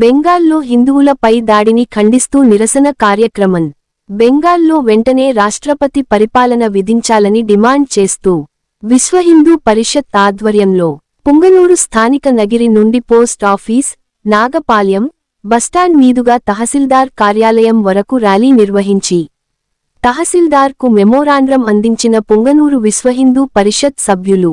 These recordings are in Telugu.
బెంగాల్లో హిందువులపై దాడిని ఖండిస్తూ నిరసన కార్యక్రమం. బెంగాల్లో వెంటనే రాష్ట్రపతి పరిపాలన విధించాలని డిమాండ్ చేస్తూ విశ్వహిందూ పరిషత్ ఆధ్వర్యంలో పుంగనూరు స్థానిక నగిరి నుండి పోస్ట్ ఆఫీస్ నాగపాల్యం బస్టాండ్ మీదుగా తహసీల్దార్ కార్యాలయం వరకు ర్యాలీ నిర్వహించి తహసీల్దార్కు మెమోరాండ్రం అందించిన పుంగనూరు విశ్వహిందూ పరిషత్ సభ్యులు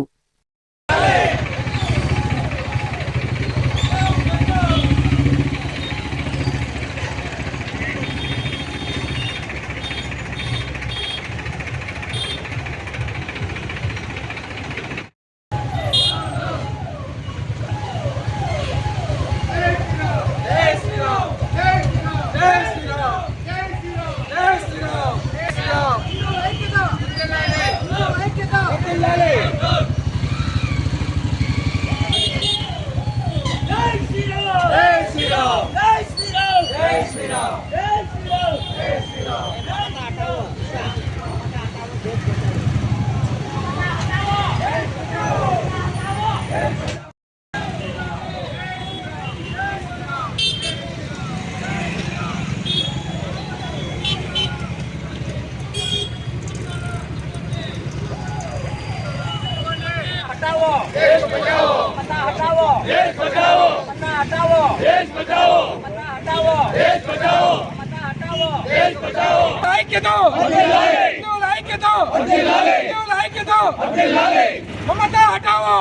ममता हटाओ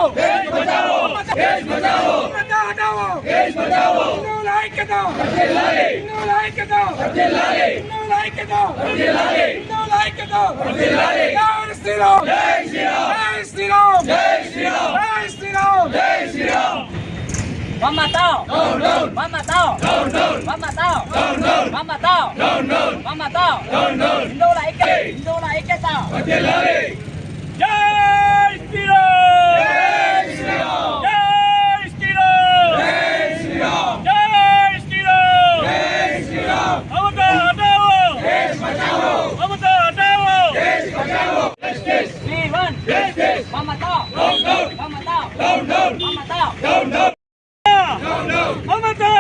ममता हटाओ हिंदू लाइक दो हिंदू लाइक दो हिंदू लाइक दो हिंदू लाइक दो जय श्री राम जय श्री राम जय Shri Ram Mamatao. Down, down. Mamatao. Down, down. Mamatao. Down, down. Mamatao. Down, down. Mamatao. Down, down. హిందువుల ఐక్యత హిందువుల ఐక్యత జై శ్రీరామ్ జై శ్రీరామ్ జై శ్రీరామ్ జై శ్రీరామ్ జై శ్రీరామ్ జై శ్రీరామ్ మమతా హటావో దేశ్ బచావో మమతా హటావో దేశ్ Bachao justice we want justice Mamata down down Mamata down down Mamata down down Mamata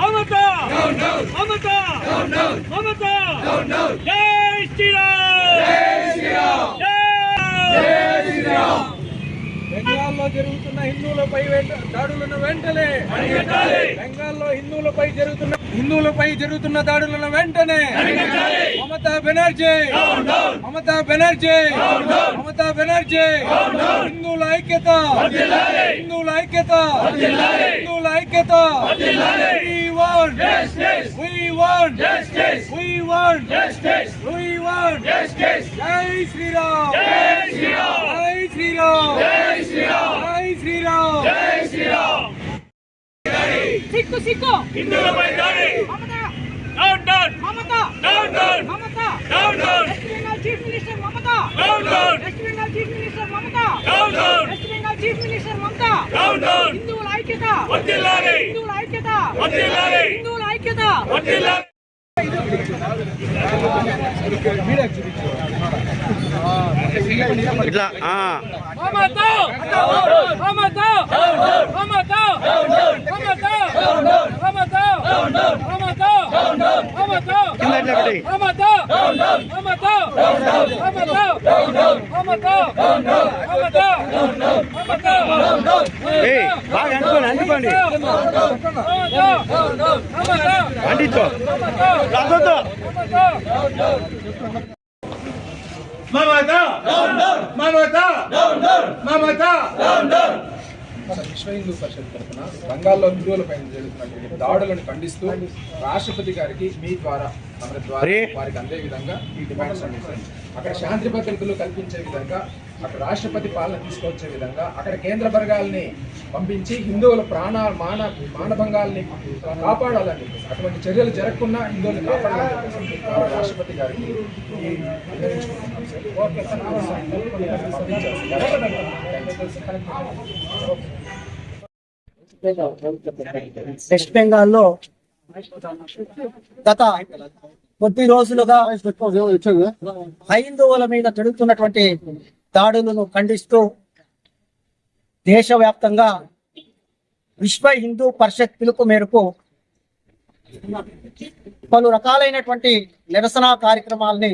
Mamata Mamata Mamata జై శ్రీరామ్ జై శ్రీరామ్ బెంగాల్లో జరుగుతున్న హిందువులపై వెంట- దాడులను వెంటనే బెంగాల్లో హిందువులపై జరుగుతున్న హిందువులపై జరుగుతున్న దాడులను వెంటనే మమతా బెనర్జీ మమతా బెనర్జీ మమతా బెనర్జీ హిందువుల ఐక్యత హిందువుల ఐక్యత హిందువుల ఐక్యత. జై శ్రీరామ్ జై శ్రీరామ్ జై శ్రీరామ్ శ్రీరామ్! జై శ్రీరామ్! సిక్కు సిక్కు! హిందువులపై దాడి! Down down Mamata! Down down Mamata! Down down West Bengal chief minister Mamata! Down down West Bengal chief minister Mamata! Down down West Bengal chief minister Mamata! Down down హిందువుల ఐక్యత! వర్ధిల్లాలి హిందువుల ఐక్యత! వర్ధిల్లాలి హిందువుల ఐక్యత! వర్ధిల్లాలి ఇట్లా కింద ఇట్లా పెట్టి? బాగా అంటుకోండి అంటుకోండి. మమతా. మమతా. మమతా. విశ్వ హిందూ పరిషత్ తరఫున బంగాల్లో హిందువులపై జరుగుతున్నటువంటి దాడులను ఖండిస్తూ రాష్ట్రపతి గారికి మీ ద్వారా మన ద్వారా. వారికి అందే విధంగా ఈ డిమాండ్స్ అక్కడ శాంతి భద్రతలు కల్పించే విధంగా అక్కడ రాష్ట్రపతి పాలన తీసుకొచ్చే విధంగా అక్కడ కేంద్ర వర్గాల్ని పంపించి హిందువుల ప్రాణ మాన మానభంగాల్ని కాపాడాలని అటువంటి చర్యలు జరగకుండా హిందువులు కాపాడాలని రాష్ట్రపతి గారికి. వెస్ట్ బెంగాల్లో గత కొద్ది రోజులుగా హైందవుల మీద జరుగుతున్నటువంటి దాడులను ఖండిస్తూ దేశవ్యాప్తంగా విశ్వ హిందూ పరిషత్ పిలుపు మేరకు పలు రకాలైనటువంటి నిరసన కార్యక్రమాలని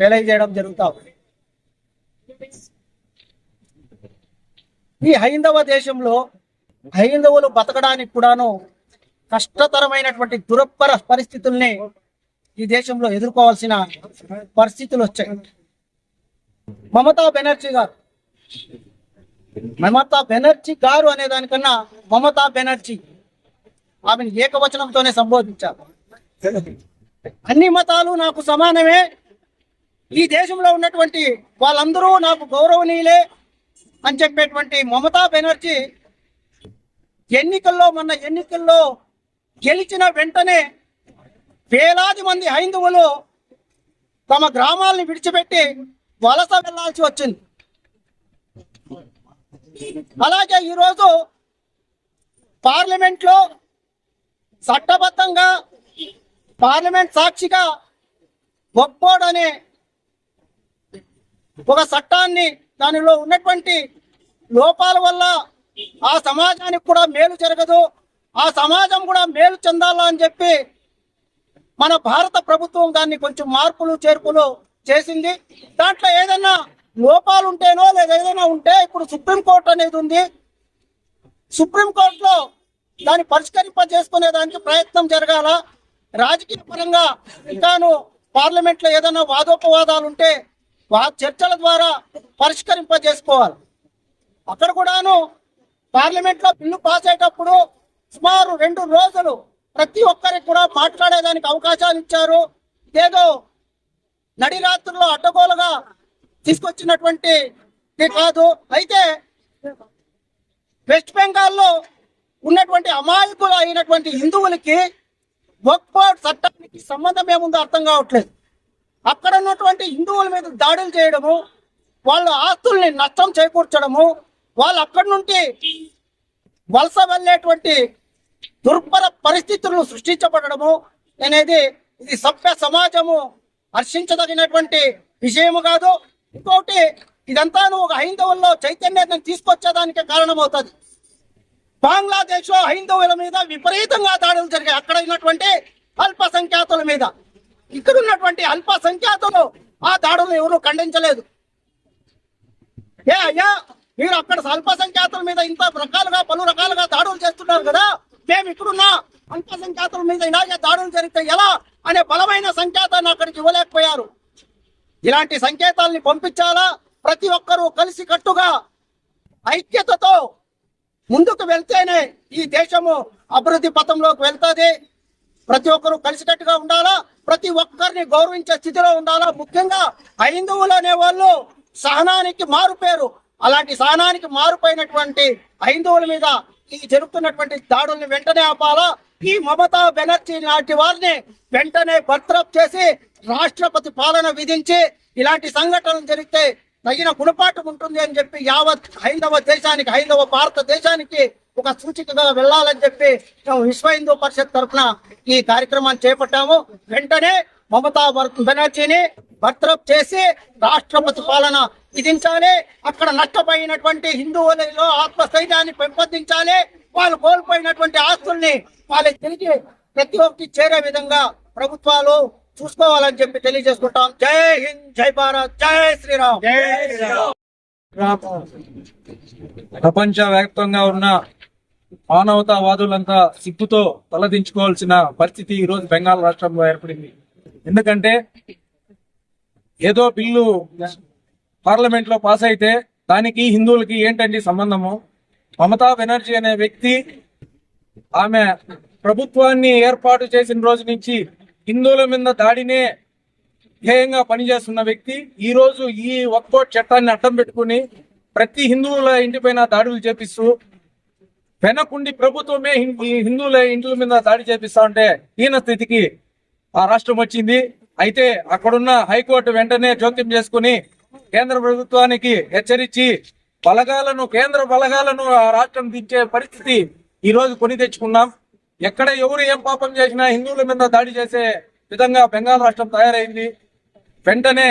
తెలియజేయడం జరుగుతా. ఉంది ఈ హైందవ దేశంలో హైందవులు బతకడానికి కూడాను కష్టతరమైనటువంటి దురప్పర పరిస్థితుల్ని ఈ దేశంలో ఎదుర్కోవాల్సిన పరిస్థితులు వచ్చాయి మమతా బెనర్జీ గారు. మమతా బెనర్జీ గారు అనే దానికన్నా మమతా బెనర్జీ ఆమెను ఏకవచనంతోనే సంబోధించారు. అన్ని మతాలు నాకు సమానమే. ఈ దేశంలో ఉన్నటువంటి వాళ్ళందరూ నాకు గౌరవనీయులే అని చెప్పేటువంటి మమతా బెనర్జీ ఎన్నికల్లో మొన్న ఎన్నికల్లో గెలిచిన వెంటనే వేలాది మంది హైందవులు తమ గ్రామాలను విడిచిపెట్టి వలస వెళ్ళాల్సి వచ్చింది. అలాగే ఈరోజు పార్లమెంట్లో చట్టబద్ధంగా పార్లమెంట్ సాక్షిగా ఒక్కోడ్ అనే ఒక చట్టాన్ని దానిలో ఉన్నటువంటి లోపాల వల్ల ఆ సమాజానికి కూడా మేలు జరగదు ఆ సమాజం కూడా మేలు చెందాలా అని చెప్పి మన భారత ప్రభుత్వం దాన్ని కొంచెం మార్పులు చేర్పులు చేసింది. దాంట్లో ఏదైనా లోపాలు ఉంటేనో లేదా ఏదైనా ఉంటే ఇప్పుడు సుప్రీంకోర్టు అనేది ఉంది. సుప్రీంకోర్టులో దాన్ని పరిష్కరింప చేసుకునే దానికి ప్రయత్నం జరగాల. రాజకీయ పరంగా ఇంకాను పార్లమెంట్లో ఏదైనా వాదోపవాదాలు ఉంటే వా చర్చల ద్వారా పరిష్కరింపజేసుకోవాలి. అక్కడ కూడాను పార్లమెంట్లో బిల్లు పాస్ అయ్యేటప్పుడు సుమారు రెండు రోజులు ప్రతి ఒక్కరికి కూడా మాట్లాడేదానికి అవకాశాలు ఇచ్చారు. ఏదో నడి రాత్రుల్లో అడ్డగోలుగా తీసుకొచ్చినటువంటి ఇది కాదు. అయితే వెస్ట్ బెంగాల్లో ఉన్నటువంటి అమాయకులు అయినటువంటి హిందువులకి వక్ఫ్ చట్టానికి సంబంధం ఏముందో అర్థం కావట్లేదు. అక్కడ ఉన్నటువంటి హిందువుల మీద దాడులు చేయడము వాళ్ళ ఆస్తుల్ని నష్టం చేకూర్చడము వాళ్ళు అక్కడి నుండి వలస వెళ్ళేటువంటి దుర్భర పరిస్థితులను సృష్టించబడము అనేది ఇది సభ్య సమాజము హర్షించదగినటువంటి విషయము కాదు. ఇంకొకటి ఇదంతాను ఒక హైందవుల్లో చైతన్యాన్ని తీసుకొచ్చేదానికి కారణమవుతుంది. బంగ్లాదేశ్లో హైందవుల మీద విపరీతంగా దాడులు జరిగాయి. అక్కడ ఉన్నటువంటి అల్పసంఖ్యాతుల మీద. ఇక్కడ ఉన్నటువంటి అల్పసంఖ్యాతులు ఆ దాడులు ఎవరు ఖండించలేదు. ఏ అయ్యా మీరు అక్కడ అల్పసంఖ్యాతుల మీద ఇంత రకాలుగా పలు రకాలుగా దాడులు చేస్తున్నారు కదా. మేము ఇక్కడున్న అల్పసంఖ్యాతుల మీద ఇలాగే దాడులు జరిగితే ఎలా? అనే బలమైన సంకేతాన్ని అక్కడికి ఇవ్వలేకపోయారు. ఇలాంటి సంకేతాల్ని పంపించాలా? ప్రతి ఒక్కరూ కలిసి కట్టుగా ఐక్యతతో ముందుకు వెళ్తేనే ఈ దేశము అభివృద్ధి పథంలోకి వెళ్తుంది. ప్రతి ఒక్కరూ కలిసికట్టుగా ఉండాలా? ప్రతి ఒక్కరిని గౌరవించే స్థితిలో ఉండాలా? ముఖ్యంగా హైందువులు అనే వాళ్ళు సహనానికి మారుపేరు. అలాంటి సహనానికి మారుపోయినటువంటి హైందువుల మీద ఈ జరుగుతున్నటువంటి దాడుల్ని వెంటనే ఆపాలా? ఈ మమతా బెనర్జీ లాంటి వారిని వెంటనే బర్తరఫ్ చేసి రాష్ట్రపతి పాలన విధించి ఇలాంటి సంఘటనలు జరిగితే తగిన గుణపాఠం ఉంటుంది అని చెప్పి యావత్ హైందవ దేశానికి హైందవ భారతదేశానికి ఒక సూచికగా వెళ్ళాలని చెప్పి మేము విశ్వ హిందూ పరిషత్ తరఫున ఈ కార్యక్రమాన్ని చేపట్టాము. వెంటనే మమతా బెనర్జీని బర్తరఫ్ చేసి రాష్ట్రపతి పాలన విధించాలి. అక్కడ నష్టపోయినటువంటి హిందువులలో ఆత్మస్థైర్యాన్ని పెంపొందించాలి. వాళ్ళు కోల్పోయినటువంటి ఆస్తుల్ని వాళ్ళకి తిరిగి ప్రతి ఒక్కటి చేరే విధంగా ప్రభుత్వాలు చూసుకోవాలని చెప్పి తెలియజేసుకుంటాం. జై హింద్ జై భారత్ జై శ్రీరామ్. జై శ్రీరామ్. ప్రపంచ వ్యాప్తంగా ఉన్న మానవతావాదులంతా సిగ్గుతో తలదించుకోవాల్సిన పరిస్థితి ఈ రోజు బెంగాల్ రాష్ట్రంలో ఏర్పడింది. ఎందుకంటే ఏదో బిల్లు పార్లమెంట్లో పాస్ అయితే దానికి హిందువులకి ఏంటండి సంబంధము? మమతా బెనర్జీ అనే వ్యక్తి ఆమె ప్రభుత్వాన్ని ఏర్పాటు చేసిన రోజు నుంచి హిందువుల మీద దాడినే ధ్యేయంగా పనిచేస్తున్న వ్యక్తి ఈ రోజు ఈ వక్ఫోర్డ్ చట్టాన్ని అడ్డం పెట్టుకుని ప్రతి హిందువుల ఇంటిపైన దాడులు చేపిస్తూ వెనకుండి ప్రభుత్వమే హిందువుల ఇంట్ల మీద దాడి చేపిస్తా ఉంటే హీన స్థితికి ఆ రాష్ట్రం వచ్చింది. అయితే అక్కడున్న హైకోర్టు వెంటనే జోక్యం చేసుకుని కేంద్ర ప్రభుత్వానికి హెచ్చరించి బలగాలను కేంద్ర బలగాలను ఆ రాష్ట్రం దించే పరిస్థితి ఈ రోజు కొని తెచ్చుకున్నాం. ఎక్కడ ఎవరు ఏం పాపం చేసినా హిందువుల మీద దాడి చేసే విధంగా బెంగాల్ రాష్ట్రం తయారైంది. వెంటనే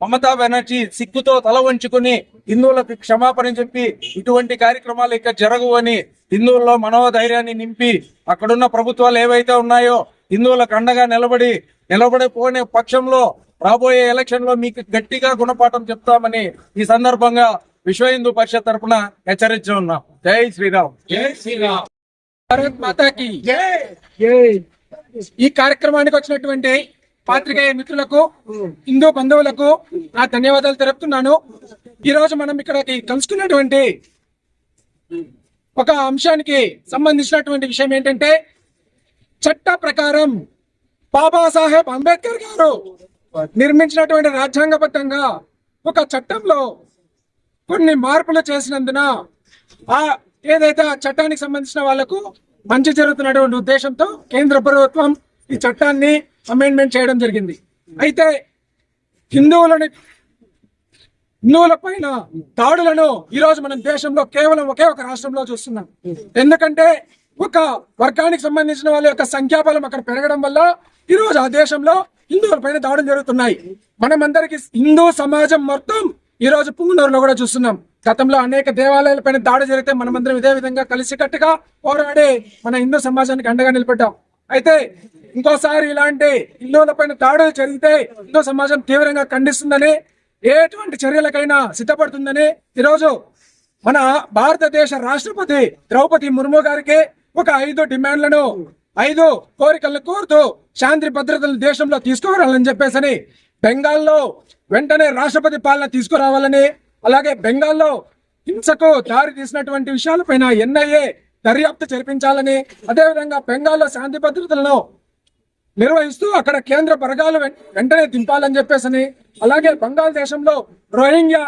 మమతా బెనర్జీ సిగ్గుతో తల వంచుకుని హిందువులకు క్షమాపణ చెప్పి ఇటువంటి కార్యక్రమాలు ఇక జరగవు అని హిందువుల్లో మనోధైర్యాన్ని నింపి అక్కడున్న ప్రభుత్వాలు ఏవైతే ఉన్నాయో హిందువులకు అండగా నిలబడి నిలబడిపోయిన పక్షంలో రాబోయే ఎలక్షన్లో మీకు గట్టిగా గుణపాఠం చెప్తామని ఈ సందర్భంగా విశ్వ హిందూ పరిషత్ తరపున హెచ్చరించి ఉన్నాం. జై శ్రీరామ్. జై శ్రీరామ్. భారత్ మాతాకి. ఈ కార్యక్రమానికి వచ్చినటువంటి పాత్రికేయ మిత్రులకు హిందూ బంధువులకు నా ధన్యవాదాలు తెలుపుతున్నాను. ఈ రోజు మనం ఇక్కడికి కలుసుకున్నటువంటి ఒక అంశానికి సంబంధించినటువంటి విషయం ఏంటంటే చట్ట ప్రకారం బాబాసాహెబ్ అంబేద్కర్ గారు నిర్మించినటువంటి రాజ్యాంగబద్ధంగా ఒక చట్టంలో కొన్ని మార్పులు చేసినందున ఆ ఏదైతే ఆ చట్టానికి సంబంధించిన వాళ్ళకు మంచి జరుగుతున్నటువంటి ఉద్దేశంతో కేంద్ర ప్రభుత్వం ఈ చట్టాన్ని అమెండ్మెంట్ చేయడం జరిగింది. అయితే హిందువులని హిందువుల పైన దాడులను ఈరోజు మనం దేశంలో కేవలం ఒకే ఒక రాష్ట్రంలో చూస్తున్నాం. ఎందుకంటే ఒక వర్గానికి సంబంధించిన వాళ్ళ యొక్క సంఖ్యాబలం అక్కడ పెరగడం వల్ల ఈ రోజు ఆ దేశంలో హిందువుల పైన దాడులు జరుగుతున్నాయి. మనమందరికి హిందూ సమాజం మొత్తం ఈ రోజు పుంగనూరులో కూడా చూస్తున్నాం. గతంలో అనేక దేవాలయాల పైన దాడి జరిగితే మనమందరం ఇదే విధంగా కలిసికట్టుగా పోరాడి మన హిందూ సమాజానికి అండగా నిలబడ్డాం. అయితే ఇంకోసారి ఇలాంటి హిందువుల పైన దాడులు జరిగితే హిందూ సమాజం తీవ్రంగా ఖండిస్తుందని ఎటువంటి చర్యలకైనా సిద్ధపడుతుందని ఈరోజు మన భారతదేశ రాష్ట్రపతి ద్రౌపది ముర్ము గారికి ఒక ఐదు డిమాండ్లను ఐదు కోరికలను కోరుతూ శాంతి భద్రతలు దేశంలో తీసుకురావాలని చెప్పేసని బెంగాల్లో వెంటనే రాష్ట్రపతి పాలన తీసుకురావాలని అలాగే బెంగాల్లో హింసకు దారి తీసినటువంటి విషయాలపైన ఎన్ఐఏ దర్యాప్తు జరిపించాలని అదేవిధంగా బెంగాల్లో శాంతి భద్రతలను నిర్వహిస్తూ అక్కడ కేంద్ర బరగాలు వెంటనే దింపాలని చెప్పేసని అలాగే బంగాళాదేశంలో రోహింగ్యా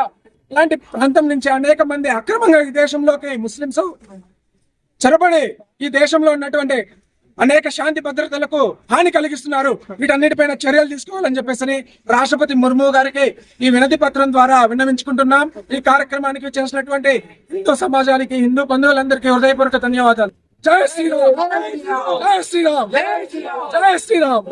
లాంటి ప్రాంతం నుంచి అనేక మంది అక్రమంగా ఈ దేశంలోకి ముస్లింస్ చొరబడి ఈ దేశంలో ఉన్నటువంటి అనేక శాంతి భద్రతలకు హాని కలిగిస్తున్నారు. వీటన్నిటిపైన చర్యలు తీసుకోవాలని చెప్పేసి రాష్ట్రపతి ముర్ము గారికి ఈ వినతి పత్రం ద్వారా విన్నవించుకుంటున్నాం. ఈ కార్యక్రమానికి చేసినటువంటి హిందూ సమాజానికి హిందూ బంధువులందరికీ హృదయపూర్వక ధన్యవాదాలు. జై శ్రీరామ్! జై శ్రీరామ్! జై శ్రీరామ్!